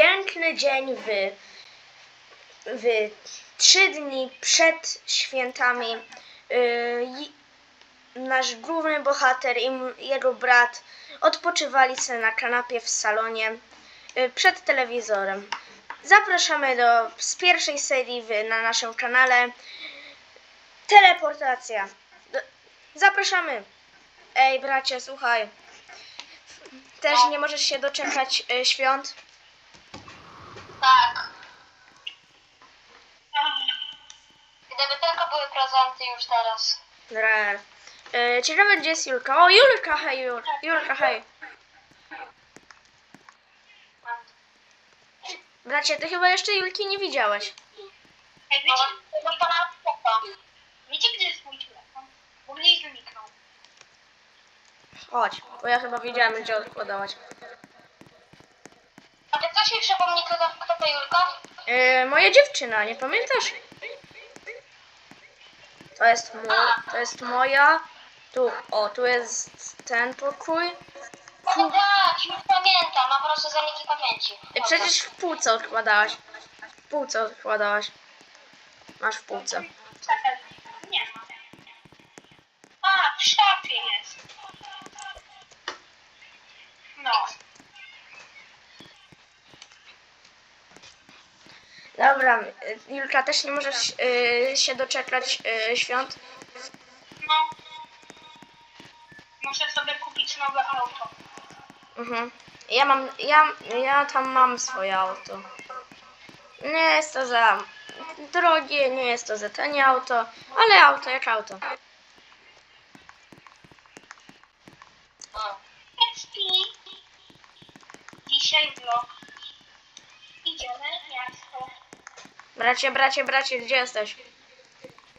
piękny dzień w, w trzy dni przed świętami. I- nasz główny bohater i jego brat odpoczywali sobie na kanapie w salonie yy, przed telewizorem. Zapraszamy do z pierwszej serii na naszym kanale Teleportacja. Zapraszamy. Ej, bracie, słuchaj. Też nie możesz się doczekać y, świąt? Tak. Gdyby tylko były prezenty już teraz. Re. Y, ciekawe, gdzie jest Julka. O, Julka, hej, Jul, Julka, hej. Bracie, ty chyba jeszcze Julki nie widziałeś. Ej, wiecie, no pana spoko. wiecie gdzie jest mój telefon? W ogóle ich zniknął. Chodź, bo ja chyba wiedziałem, gdzie odkładałaś. A ty coś mi przypomni, kto, kto to Julka? Y, moja dziewczyna, nie pamiętasz? To jest moja, to jest moja. Tu, o, tu jest ten pokój. No tak, już pamiętam, mam po prostu zaniki pamięci. Y, Przecież w półce odkładałaś. W półce odkładałaś. Masz w półce. Czekaj, nie. A, w szafie jest. No. Dobra, Julka, też nie możesz y, się doczekać y, świąt. No. Muszę sobie kupić nowe auto. Mhm. Ja mam, ja, ja tam mam swoje auto. Nie jest to za drogie, nie jest to za tanie auto, ale auto jak auto. Dzisiaj vlog. Idziemy. Bracie, bracie, bracie, gdzie jesteś?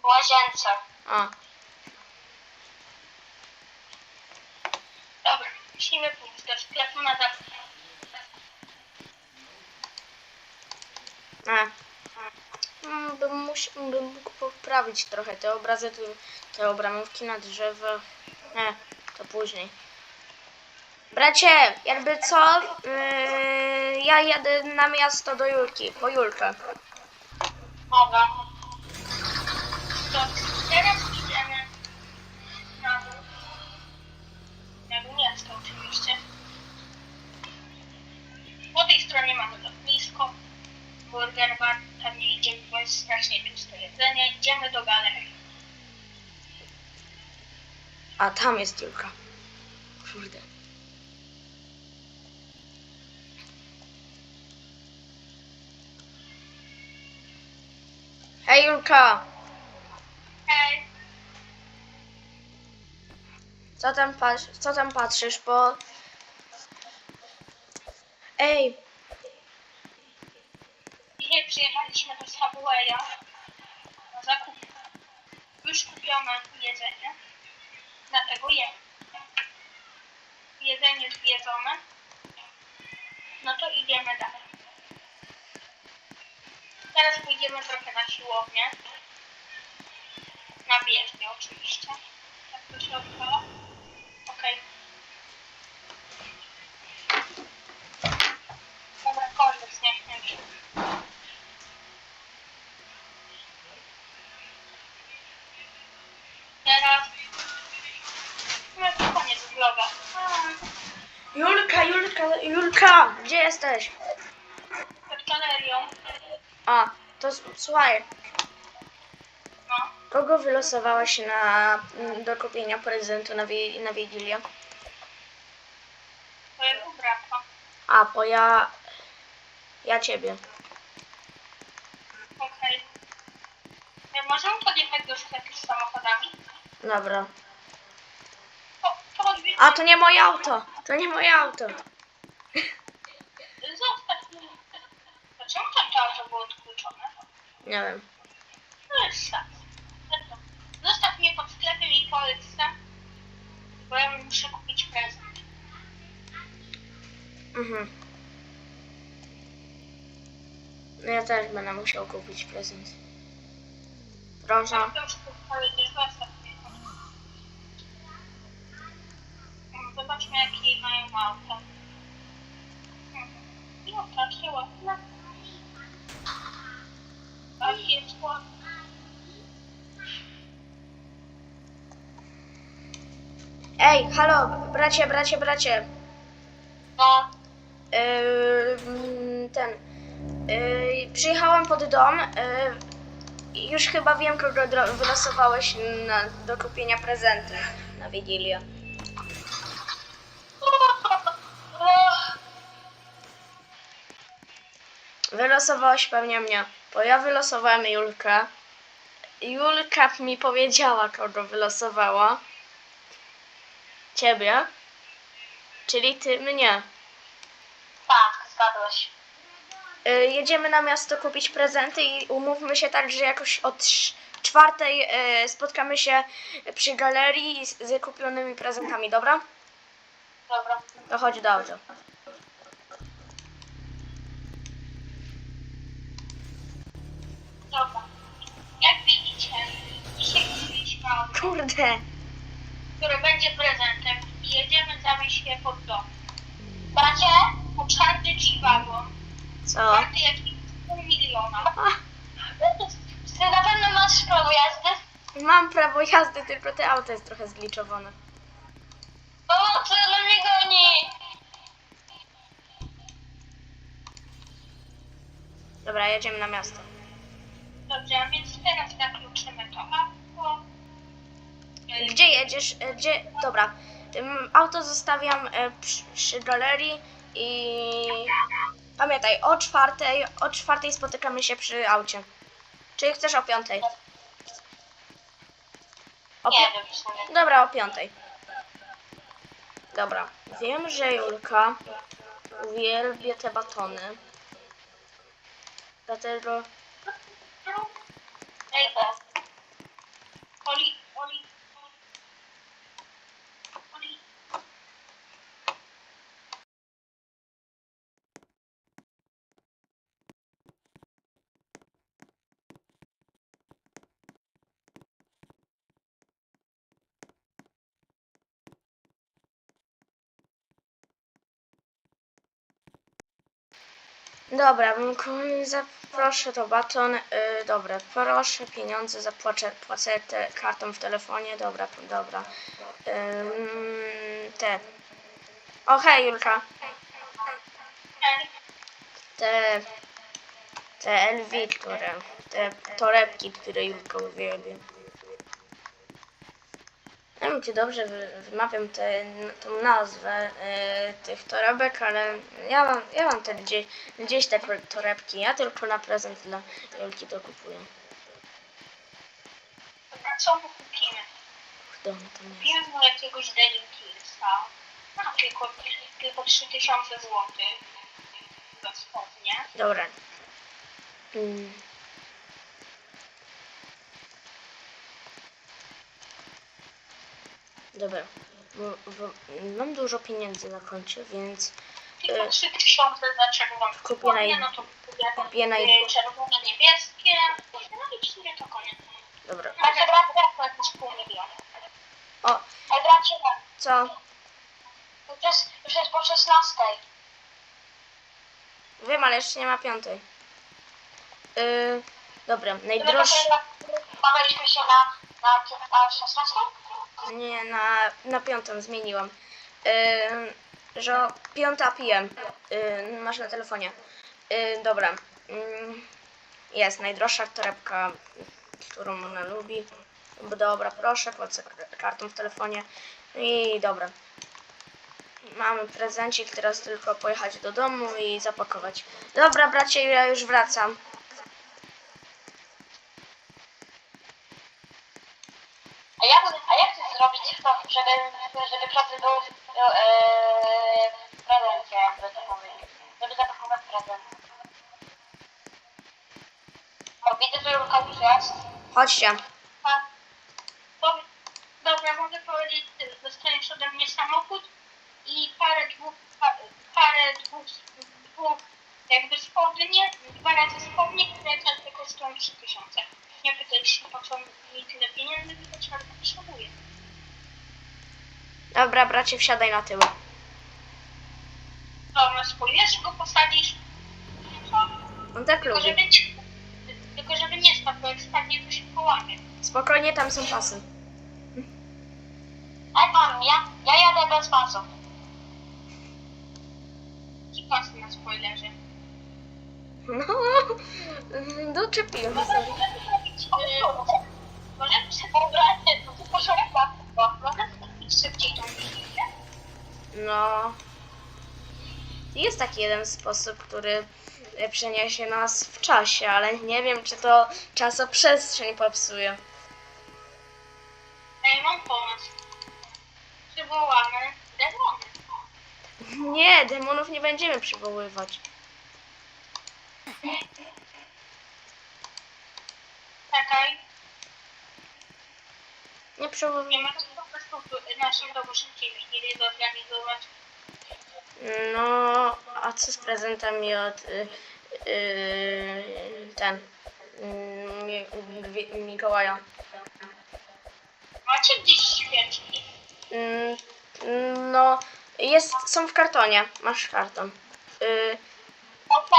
W łazience. A, Dobra, musimy pójść do sklepu na zakupy. a. Mm, Bym, musi, bym mógł poprawić trochę te obrazy, tu, te obramówki na drzewach. Nie, to później. Bracie, jakby co, yy, ja jadę na miasto do Julki, po Julkę. Dobra. To teraz idziemy na dół. Na dół miasta oczywiście. Po tej stronie mamy lotnisko. Burger bar. Tam nie idziemy, bo jest strasznie czyste jedzenie. Idziemy do galerii. A tam jest Julka. Kurde. Hej Julka, Hej. co tam, patrz, co tam patrzysz, bo... Ej, Dzisiaj przyjechaliśmy do Subwaya na zakupy. Już kupione jedzenie. Dlatego jem. Jedzenie zjedzone. No to idziemy dalej. Teraz pójdziemy trochę na siłownię. Na bieżnię oczywiście. Tak to się odpala. Okej. Dobra, koniec, niech nie Teraz... No to koniec vloga. Julka, Julka, Julka, gdzie jesteś? Przed galerią. A, to s- słuchaj, No. kogo wylosowałaś na, mm, do kupienia prezentu na, wi- na Wigilię? Twojego brata. A, bo ja... Ja ciebie. Okej. Okay. Możemy podjechać do sklepu z samochodami? Dobra. A, to nie moje auto, to nie moje auto. Zostaw mnie. Tam to auto było odkluczone? Nie wiem. No jest tak. Zostaw mnie pod sklepem i tam, bo ja muszę kupić prezent. Mhm. No ja też będę musiał kupić prezent. Proszę. Zostaw mnie. Zobaczmy jakie mają auto. Hmm. No, takie ładne. Tak jest ładne. Ej, halo, bracie, bracie, bracie. No, Yy, ten. Yy, przyjechałam pod dom. Yy, już chyba wiem, kogo wylosowałeś na, do kupienia prezentu na Wigilię. Wylosowałeś pewnie mnie, bo ja wylosowałem Julkę. Julka mi powiedziała, kogo wylosowała. Ciebie. Czyli ty mnie. tak, zgadłeś. Y, jedziemy na miasto kupić prezenty i umówmy się tak, że jakoś od czwartej y, spotkamy się przy galerii z, z kupionymi prezentami, dobra? Dobra. To chodź do auta. Dobra. Jak widzicie, dzisiaj kupiliśmy auto, Kurde. które będzie prezentem jedziemy zawieźć je pod dom. Bracie? Czarny G-Wagon, Co? warty jakieś pół miliona. Ty na pewno masz prawo jazdy? Mam prawo jazdy, tylko te auto jest trochę zgliczowane. Pomocy, no mnie goni! Dobra, jedziemy na miasto. Dobrze, a więc teraz zakluczymy to auto. Gdzie jedziesz? Y, Gdzie? Dobra. Auto zostawiam y, przy, przy galerii i pamiętaj, o czwartej, o czwartej spotykamy się przy aucie. Czyli chcesz o piątej? O pi- sumie. Dobra, o piątej. Dobra. Wiem, że Julka uwielbia te batony. Dlatego Ej, Dobra, zaproszę to baton. Y, dobra, proszę pieniądze, zapłacę płacę te kartą w telefonie. Dobra, dobra. Ym, te. O hej Julka. Te. Te które. Te torebki, które Julka uwielbia. Wiem, czy dobrze wy- wymawiam tę nazwę y, tych torebek, ale ja mam, ja mam te gdzieś, gdzieś te torebki. Ja tylko na prezent dla Julki to kupuję. dobra, co mu kupimy? Kurde, on tam jest. Kupimy mu jakiegoś Killsa. Na tylko, tylko 3000 zł. Dosłownie. Dobra. Mm. Dobra. Bo, bo mam dużo pieniędzy na koncie, więc Tylko Y. 3000 za czerwoną Kupię naj- no to kupię naj... y, czerwone, niebieskie. No i w sumie to koniec. Dobra. Bracie, To jakieś pół miliona. O, ej, bracie, co? już jest, już jest po 16. Wiem, ale jeszcze nie ma piątej. Yy, dobra, najdroższy... Bawialiśmy się na, na, na 16? Nie, na, na piątą zmieniłam. Yy, że piąta PM. Yy, masz na telefonie. Yy, dobra. Yy, jest najdroższa torebka, którą ona lubi. Dobra, proszę, płacę kartą w telefonie. I dobra. Mamy prezencik, teraz tylko pojechać do domu i zapakować. Dobra, bracie, ja już wracam. A jak, a jak to zrobić, to, żeby, żeby prezent był e, w prezencie, jakby to powiedzieć? Żeby zapakować prezent. O, widzę, że Julka już jest. Chodźcie. A, bo, dobra, mogę powiedzieć, dostaniesz ode mnie samochód i parę dwóch, pa, parę dwóch, dwóch jakby spodnie, dwa razy spodnie, które każde kosztują 3000. Nie pytaj się, po co mi tyle pieniędzy, Dobra, bracie, wsiadaj na tył. Dobra, spójrz, go posadzisz, On tak Tylko lubi. żeby tylko żeby nie spadł, bo jak spadnie to się połamie. Spokojnie, tam są pasy. Ej pan, ja, ja jadę bez pasów. Ci pasy na spoilerze. No, doczepiłem sobie. Możemy sobie Dobra, chyba. możemy zrobić szybciej tą linijkę. No. Jest taki jeden sposób, który e, przeniesie nas w czasie, ale nie wiem, czy to czasoprzestrzeń popsuje. Ej, mam pomysł. Przywołamy demony. Nie, demonów nie będziemy przywoływać. Czekaj, Nie nie ma to po prostu w naszym domu szybciej nie zorganizować. No, a co z prezentami od y, y, ten y, Mi- Gwi- Mikołaja? Macie gdzieś świeczki? Mm, No, jest, są w kartonie. Masz karton. Y, Okej.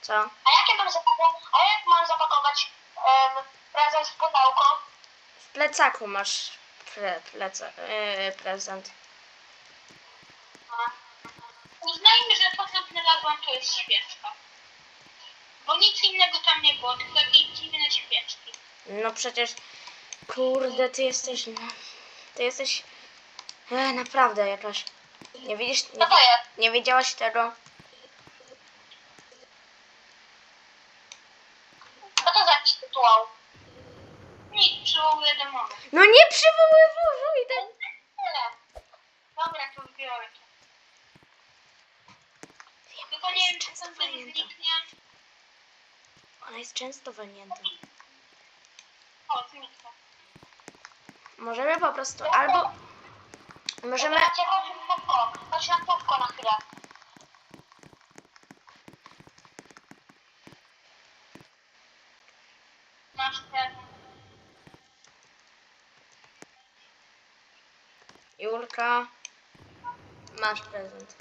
co? A jakie mam zapakować? A jak mam zapakować um, prezent w pudełko? W plecaku masz pre, pleca, y, prezent. Uznajmy, że co znalazłam to jest świeczka. Bo nic innego tam nie było, tylko jakieś dziwne świeczki. No przecież, kurde, ty jesteś, no, ty jesteś e, naprawdę jakaś. Nie widzisz, nie, jest? nie wiedziałaś tego? Co to za jakiś rytuał? Nic, przywołuję demony. No nie przywoływuj ten. Tyle. Dobra, to biorę to. Tylko nie wiem, czy to nie zniknie. Ona jest często walnięta. O. Możemy po prostu albo... Możemy... Chodź na. Chodź na na chwilę. Masz ten. Julka, masz prezent.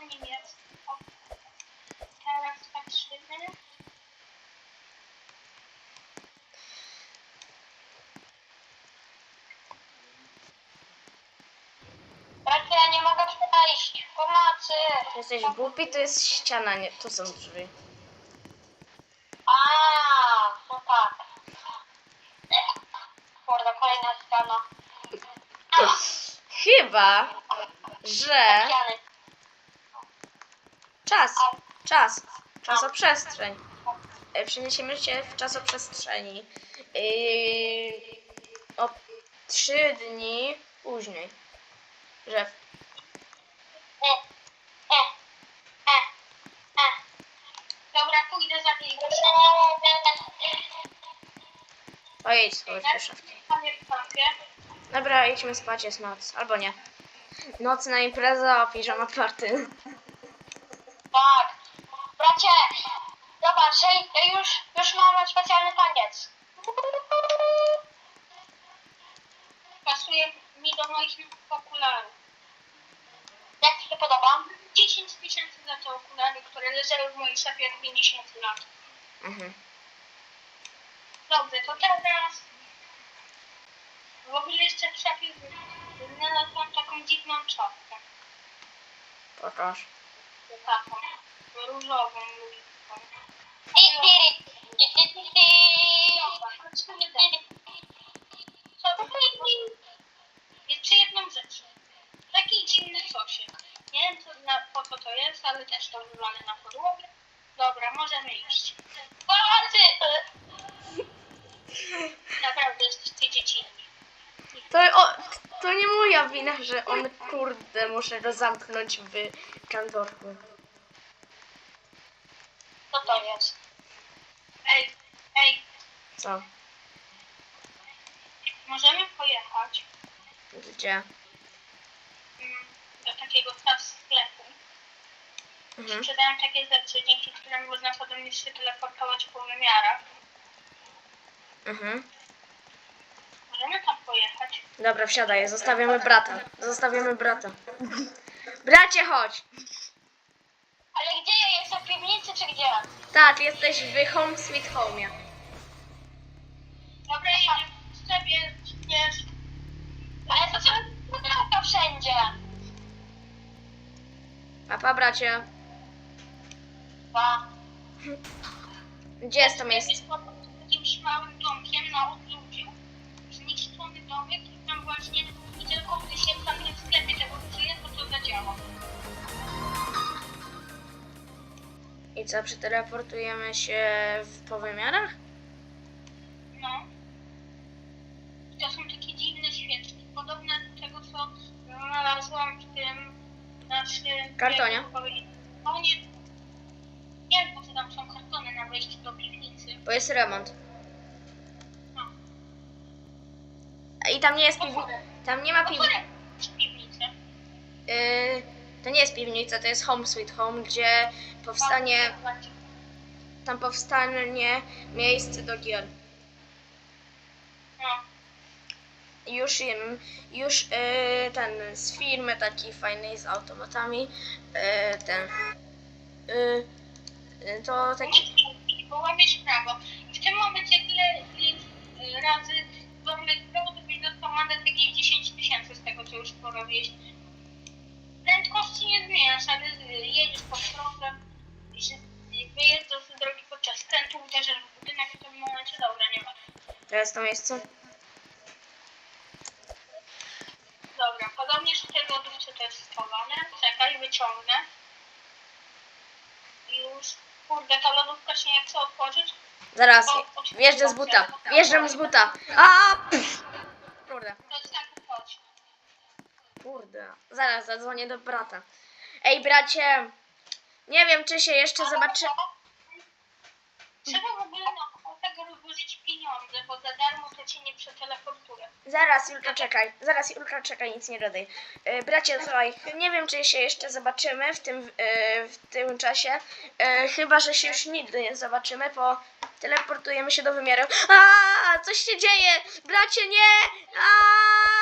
Jest. O. Teraz patrzymy. Bracie, ja nie mogę przejść. Pomocy. Jesteś głupi, to jest ściana, nie, to są drzwi. A, no tak. Kurde, kolejna ściana. Chyba, że... Ściany. Czas, czas, czasoprzestrzeń. E, Przeniesiemy się w czasoprzestrzeni. Yy, o trzy dni później. Że E, e, e, e. Dobra, pójdę za nim. pojedź sobie do szafki. Panie w szafie. Dobra, idźmy spać, jest noc. Albo nie. Nocna impreza, piżama party. Tak. Bracie, zobacz, ja, już, już mam specjalny taniec. Pasuje mi do moich okularów. Jak ci się podoba? 10 tysięcy za te okulary, które leżały w mojej szafie od 50 lat. Mhm. Dobrze, to teraz w ogóle jeszcze w szafie znalazłam taką dziwną czapkę. Pokaż. Taką różową. Co Jeszcze jedną rzecz. Taki dziwny sosik. Nie wiem co, na, po co to jest, ale też to wywalę na podłogę. Dobra, możemy iść. Pomocy! Naprawdę jesteście dziecinni. To, o, to nie moja wina, że on, kurde, muszę go zamknąć w kantorku. Co to jest? Ej, ej, Co? możemy pojechać Gdzie? mm, do takiego sklepu. Mhm. Sprzedają takie rzeczy, dzięki którym można podobnie się teleportować po wymiarach. Mhm. Możemy tam pojechać. Dobra, wsiadaj, zostawiamy brata. Zostawiamy brata. Bracie, chodź. Ale gdzie ja jestem? W piwnicy czy gdzie? Tak, jesteś w Home Sweet Home. Dobra, w sobie, wiesz. Ale to co pudełka wszędzie. Papa, bracie. Dwa. Gdzie jest to miejsce? Jakimś małym domkiem na odludziu. Zniszczony domek i tam właśnie i tylko tam zadziała. I co, przeteleportujemy się w, po wymiarach? No. To są takie dziwne świeczki, podobne do tego, co znalazłam w tym naszym... Kartonie? No nie, nie co tam są kartony na wejściu do piwnicy. Bo jest remont. No. I tam nie jest. Otwórę. Tam nie ma piwnicę. Yy, to nie jest piwnica, to jest Home Sweet Home, gdzie powstanie, tam powstanie miejsce do gier. No. Już, im- już yy, ten z firmy takiej fajnej z automatami, yy, ten, yy, yy, to taki, bo łamiesz prawo w tym momencie tyle ile razy łamiesz prawo, to byś dostał mandat jakieś 10 tysięcy z tego, co już porobiłeś. Prędkości nie zmieniasz, ale y, jedziesz po drodze i się- i wyjeżdżasz z drogi podczas skrętu, uderzasz w budynek i w tym momencie dobra, nie ma. Miejsce. Dobra, podobnież w tej lodówce to jest schowane. Czekaj, wyciągnę. Już. Kurde, ta lodówka się nie chce otworzyć. Zaraz, wjeżdżę z buta, wjeżdżam z buta. A! pff. Kurde. To jest tak, chodź. Kurde, zaraz zadzwonię do brata. Ej, bracie, nie wiem, czy się jeszcze zobaczy w ogóle na tego rozłożyć pieniądze, bo za darmo to cię nie przeteleportuje. Zaraz, Julka, czekaj. Zaraz, Julka, czekaj, nic nie gadaj. E, bracie, słuchaj, nie wiem, czy się jeszcze zobaczymy w tym, e, w tym czasie. E, chyba, że się już nigdy nie zobaczymy, bo teleportujemy się do wymiaru. A, coś się dzieje! Bracie, nie! A!